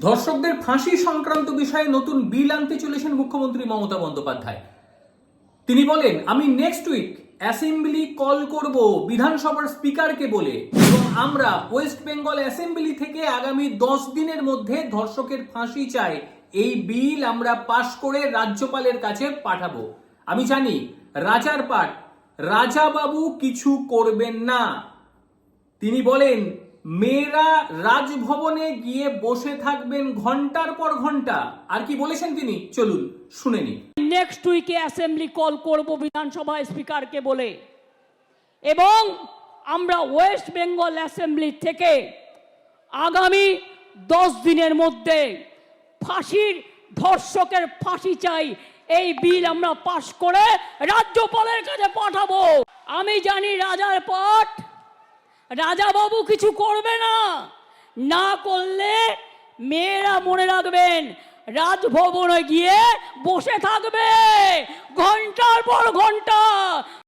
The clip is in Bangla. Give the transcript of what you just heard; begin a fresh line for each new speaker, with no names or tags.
ধর্ষকদের ফাঁসি সংক্রান্ত বিষয়ে নতুন বিল আনতে চলেছেন মুখ্যমন্ত্রী মমতা বন্দ্যোপাধ্যায়। তিনি বলেন, আমি নেক্সট উইক অ্যাসেম্বলি কল করব বিধানসভার স্পিকারকে বলে এবং আমরা ওয়েস্ট বেঙ্গল অ্যাসেম্বলি থেকে আগামী দশ দিনের মধ্যে ধর্ষকের ফাঁসি চাই। এই বিল আমরা পাশ করে রাজ্যপালের কাছে পাঠাবো। আমি জানি, রাজার পাট রাজাবাবু কিছু করবেন না। তিনি বলেন মেয়েরা রাজভবনে গিয়ে বসে থাকবেন ঘণ্টার পর ঘণ্টা। আর কি বলেছেন তিনি? চলুন, শুনে নিন
নেক্সট উইকে অ্যাসেম্বলি কল করব বিধানসভা স্পিকারকে বলে। এবং আমরা ওয়েস্ট বেঙ্গল অ্যাসেম্বলি থেকে আগামী দশ দিনের মধ্যে ফাঁসির ধর্ষকের ফাঁসি চাই। এই বিল আমরা পাশ করে রাজ্যপালের কাছে পাঠাবো। আমি জানি রাজার পাঠ রাজাবাবু কিছু করবে না। না করলে মেয়েরা মনে রাখবেন, রাজভবনে গিয়ে বসে থাকবে। ঘণ্টার পর ঘণ্টা